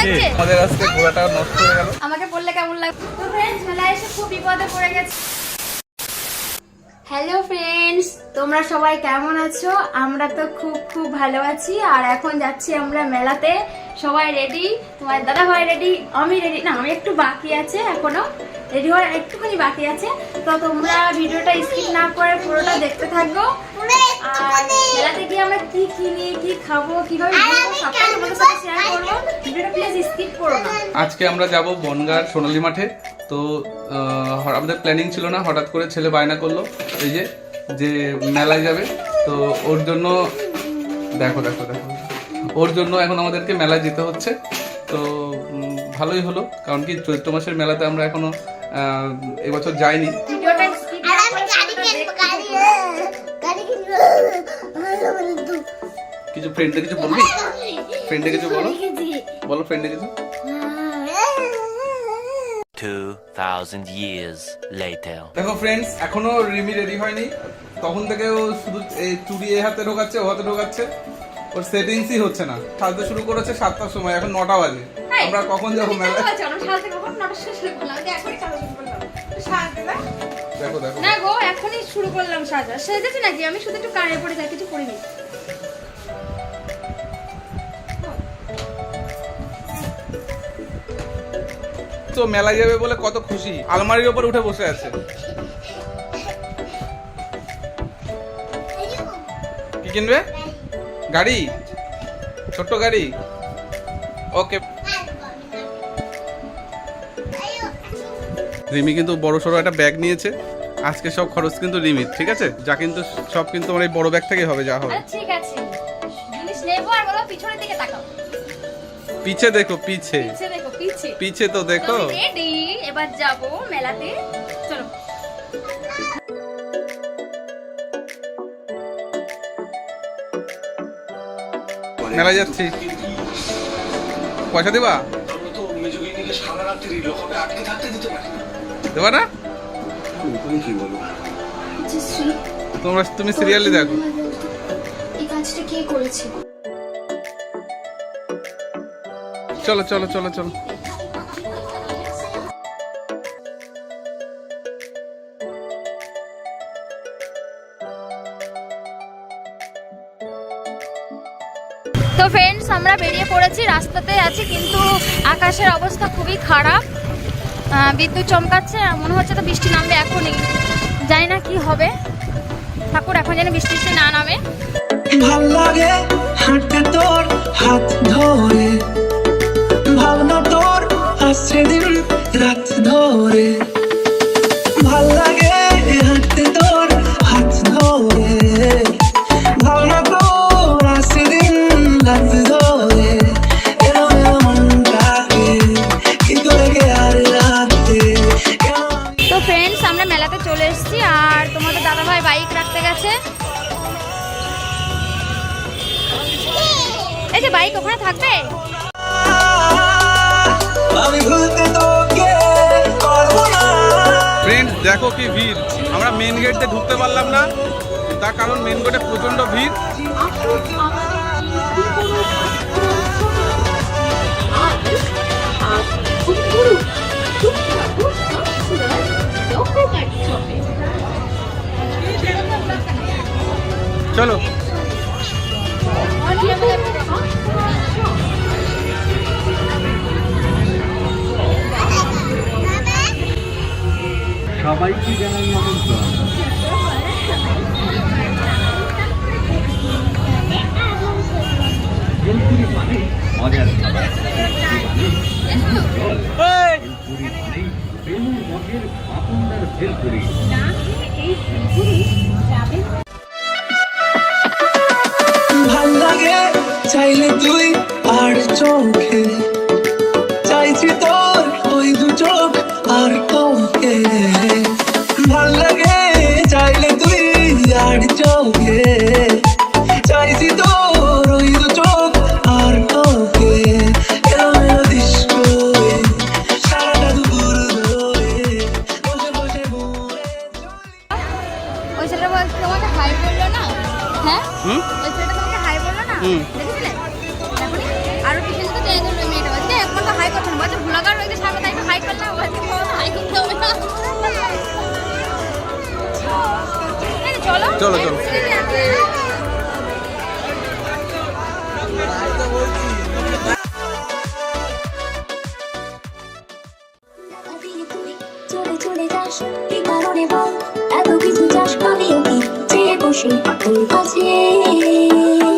লাগছে? আমাদের আজকে ঘোড়াটা নষ্ট হয়ে গেল। আমাকে বললে কেমন লাগবে তো ফ্রেন্ডস মেলায় এসে খুব বিপদে পড়ে গেছে। হ্যালো ফ্রেন্ডস তোমরা সবাই কেমন আছো? আমরা তো খুব খুব ভালো আছি। আর এখন যাচ্ছি আমরা মেলাতে। সবাই রেডি তোমার দাদা ভাই রেডি আমি রেডি না আমি একটু বাকি আছে এখনও। রেডি হওয়ার একটুখানি বাকি আছে। তো তোমরা ভিডিওটা স্কিপ না করে পুরোটা দেখতে থাকো। আর মেলাতে গিয়ে আমরা কি কিনি কি খাব কীভাবে ঘুরবো তোমাদের সাথে শেয়ার করব। ভিডিওটা প্লিজ স্কিপ করো না। আজকে আমরা যাব বনগার সোনালী মাঠে। তো আমাদের প্ল্যানিং ছিল না হঠাৎ করে ছেলে বায়না করল। এই যে যে মেলায় যাবে। তো ওর জন্য দেখো দেখো দেখো। ওর জন্য এখন আমাদেরকে মেলায় যেতে হচ্ছে। তো ভালোই হলো কারণ কি চৈত্র মাসের মেলাতে আমরা এখনও এবছর যাইনি। কিছু ফ্রেন্ডে কিছু বলবি? ফ্রেন্ডে কিছু বলো। বলো ফ্রেন্ডে কিছু। 2,000 years later. দেখো ফ্রেন্ডস এখনও রিমি রেডি হয়নি। তখন থেকে ও শুধু এই চুড়ি এ হাতে ঢোকাচ্ছে ও হাতে ঢোকাচ্ছে। ওর সেটিংসই হচ্ছে না। সাজতে শুরু করেছে সাতটার সময় এখন নটা বাজে। আমরা কখন যাব মেলায়? হয়ে? দেখো দেখো। না গো এখনই শুরু করলাম সাজা। সেজেছি নাকি? আমি শুধু একটু কানে পড়ে যাই কিছু তো মেলায় যাবে বলে কত খুশি? আলমারির ওপর উঠে বসে আছে। কি কিনবে? গাড়ি? ছোট্ট গাড়ি? ওকে রিমি কিন্তু বড় সড়ো একটা ব্যাগ নিয়েছে। আজকে সব খরচ কিন্তু লিমিট ঠিক আছে? যা কিন্তু সব কিন্তু আমার এই বড় ব্যাগ থেকে হবে যা হবে। আরে ঠিক আছে। জিনিস নেব আর বলো পিছনের দিকে তাকাও। পিছে দেখো পিছে। পিছে দেখো পিছে। পিছে তো দেখো। রেডি এবার যাব মেলাতে। থাকতে যাচ্ছি। পয়সা দেবা? দেবা না? তোমরা তুমি সিরিয়ালি দেখো। চলো চলো চলো চলো। তো ফ্রেন্ডস আমরা বেরিয়ে পড়েছি, রাস্তাতে আছি, কিন্তু আকাশের অবস্থা খুবই খারাপ। বিদ্যুৎ চমকাচ্ছে মনে হচ্ছে তো বৃষ্টি নামবে এখনই। জানি না কি হবে। ঠাকুর, এখন যেন বৃষ্টি বৃষ্টি না নামে। ভালো লাগে হাঁটতে তোর হাত ধরে। ভাবনা তোর দিন রাত ধরে। বাইক ওখানে থাকবে? ফ্রেন্ডস দেখো কি ভিড়। আমরা মেন গেট দিয়ে ঢুকতে পারলাম না। তার কারণ মেন গেটে প্রচণ্ড ভিড়। চলো। সবাইকে জানাই আমন্ত্রণ। ভেলপুরি মানে মজার খাবার ভেলপুরি মানে বেলুর মঠের আপনদার ভেলপুরি। ভালো লাগে চাইলে তুই আর চোখে। তোমাকে হাই বলল না? হ্যাঁ? ওই তোমাকে হাই বলল না? তো সামনে তাই হাই হাই করতে হবে। না চলো। চলো চলো। চলে চলে যাস। চেয়ে বসে তোর কাছে সাদা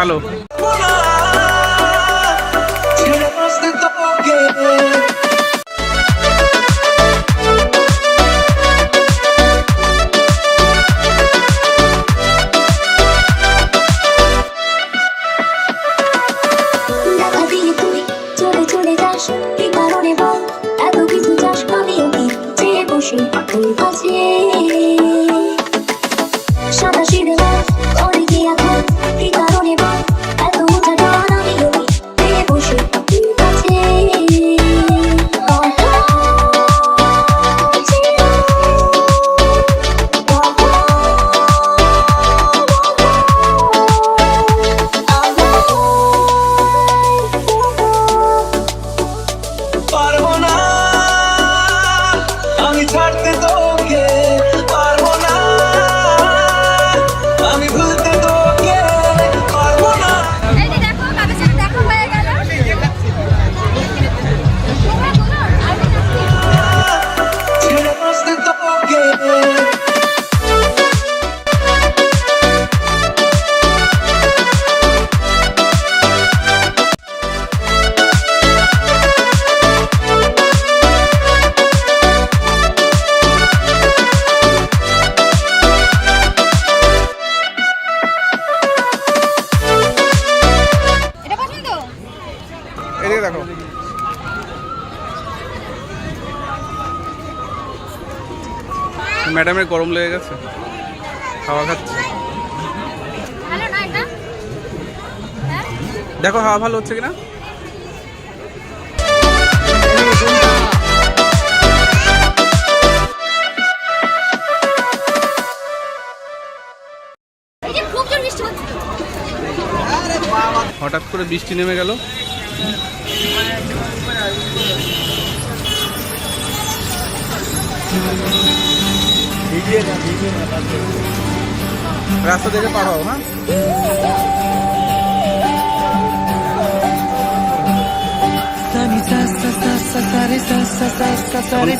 ভালো ম্যাডামের গরম লেগে গেছে। খাওয়া খাচ্ছে। হ্যাঁ? দেখো হাওয়া ভালো হচ্ছে কিনা? হঠাৎ করে বৃষ্টি নেমে গেল। রাস্তা দেখে পার হও হ্যাঁ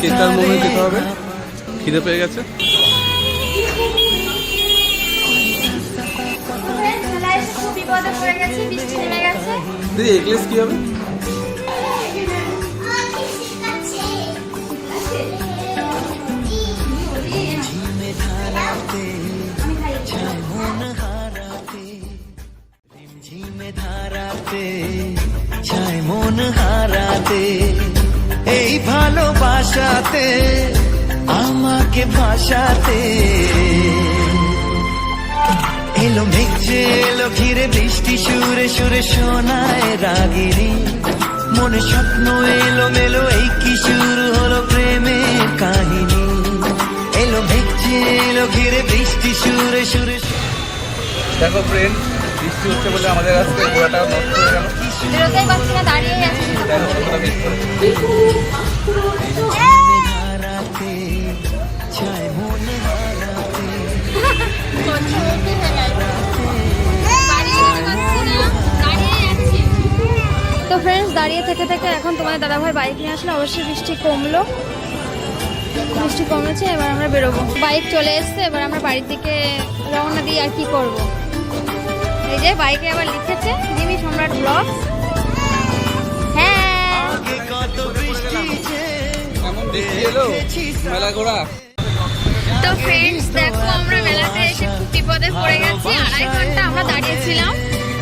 কেকটার মোমে খেতে হবে খিদে পেয়ে গেছে দিদি এগলেস কি হবে হারাতে এই ভালোবাসাতে আমাকে ভাসাতে এলো মেঘ যে এলো ঘিরে বৃষ্টি সুরে সুরে শোনায় রাগিরি মনে স্বপ্ন এলো মেলো এই কি শুরু হলো প্রেমের কাহিনী। এলো মেঘ যে এলো ঘিরে বৃষ্টি সুরে সুরে দেখো ফ্রেন্ড বৃষ্টি হচ্ছে বলে আমাদের আজকে ঘোড়াটা নষ্ট হয়ে গেল। দাঁড়িয়ে আছি। তো ফ্রেন্ডস দাঁড়িয়ে থেকে থেকে এখন তোমার দাদাভাই বাইক নিয়ে আসলে। অবশ্যই বৃষ্টি কমলো। বৃষ্টি কমেছে, এবার আমরা বেরোবো। বাইক চলে এসছে, এবার আমরা বাড়ির দিকে রওনা দিই আর কি করব। এই যে বাইকে আবার লিখেছে দিবি সম্রাট ব্লগ মেলা ঘোরা? তো ফ্রেন্ডস দেখো আমরা মেলাতে এসে খুব বিপদে পড়ে গেছি আড়াই ঘণ্টা আমরা দাঁড়িয়েছিলাম।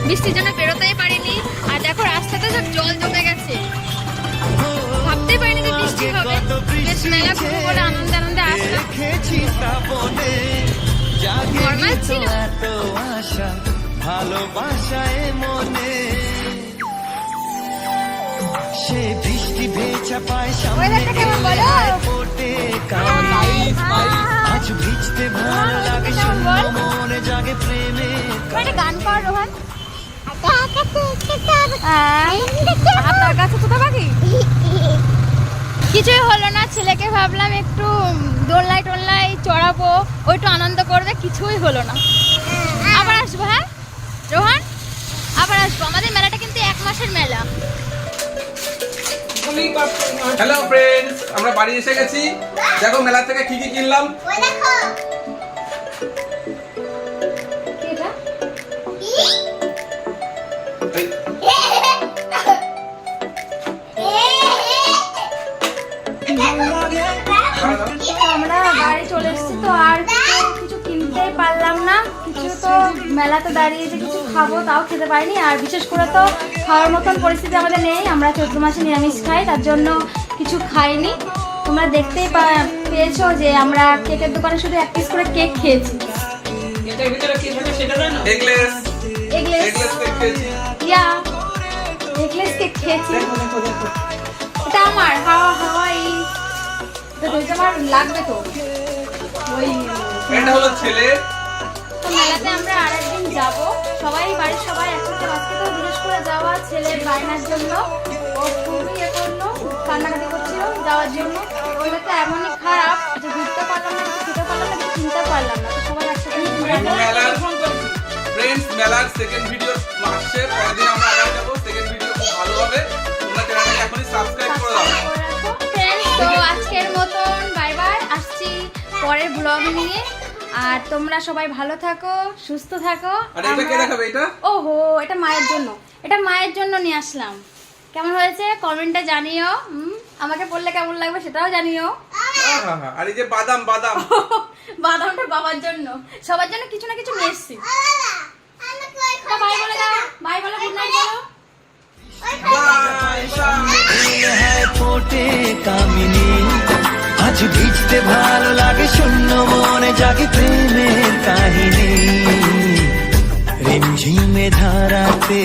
বৃষ্টির জন্য বেরোতেই পারিনি আর দেখো রাস্তাতে সব জল জমে গেছে। ভাবতেই পারিনি যে বৃষ্টি হবে। বেশ মেলা ঘুরবো বলে আনন্দে আনন্দে আসলাম। ছিল। ভালোবাসায় মনে। সে বৃষ্টি ভেজা পায় সামনে Weather-টা কেমন বলো? ফোটে আজ ভিজতে ভালো লাগে শূন্য মনে জাগে প্রেমে। গান কর রোহান। আপনার কাছে কোথা বাকি কিছুই হলো না ছেলেকে ভাবলাম একটু দোলনায় টোলনায় চড়াবো। ওইটু আনন্দ করবে কিছুই হলো না। আবার আসব হ্যাঁ? রোহান আবার আসব। আমাদের মেলাটা কিন্তু এক মাসের মেলা। হ্যালো ফ্রেন্ডস আমরা বাড়ি এসে গেছি। দেখো মেলা থেকে কি কি কিনলাম? আমরা বাড়ি চলে এসেছি তো আর কিছু কিছু কিনতেই পারলাম না। কিছু তো মেলাতে দাঁড়িয়ে যে কিছু খাব তাও খেতে পারিনি। আর বিশেষ করে তো খাওয়ার মতন পরিস্থিতি আমাদের নেই। আমরা চৈত্র মাসে নিরামিষ খাই তার জন্য কিছু খাইনি। তোমরা দেখতেই পেয়েছ যে আমরা কেকের দোকানে শুধু এক পিস করে কেক খেয়েছি। ইয়া এগলেস কেক খেয়েছি। এটা আমার হাওয়া হাওয়াই। তো আমার লাগবে তো। ওই এটা হলো ছেলে। মেলাতে আমরা আরেকদিন যাব। সবাই বাড়ির সবাই একসাথে আজকে তো বিশেষ করে যাওয়া ছেলের বায়নার জন্য। ও খুবই ইয়ে করল কান্নাকাটি করছিল যাওয়ার জন্য। ওইটা এমনই খারাপ যে ঘুরতে পারলাম না খেতে পারলাম না কিছু কিনতে পারলাম না। তো সবাই একসাথে মেলার ফ্রেন্ডস মেলার সেকেন্ড ভিডিও আসছে পরের দিন আমরা আবার যাব। সেকেন্ড ভিডিও খুব ভালো হবে। তোমরা চ্যানেলটাকে এখনই সাবস্ক্রাইব করে দাও। ফ্রেন্ডস তো আজকের মতন বাই বাই আসছি পরের ব্লগ নিয়ে। আর তোমরা সবাই ভালো থাকো সুস্থ থাকো। আর এটা কে আমরা- দেখাবে এটা? ওহো এটা মায়ের জন্য। এটা মায়ের জন্য নিয়ে আসলাম। কেমন হয়েছে? কমেন্টে জানিও। আমাকে বললে কেমন লাগবে সেটাও জানিও। আর এই যে বাদাম বাদাম। বাদামটা বাবার জন্য। সবার জন্য কিছু না কিছু নিয়ে এসছি। বাই বলে দাও। বাই বলে গুড নাইট বলো। বাই বাই ফোটে কামিনী। আজ ভিজতে ভালো লাগে শূন্য মনে জাগে প্রেমের কাহিনী। রিমঝিমে ধারাতে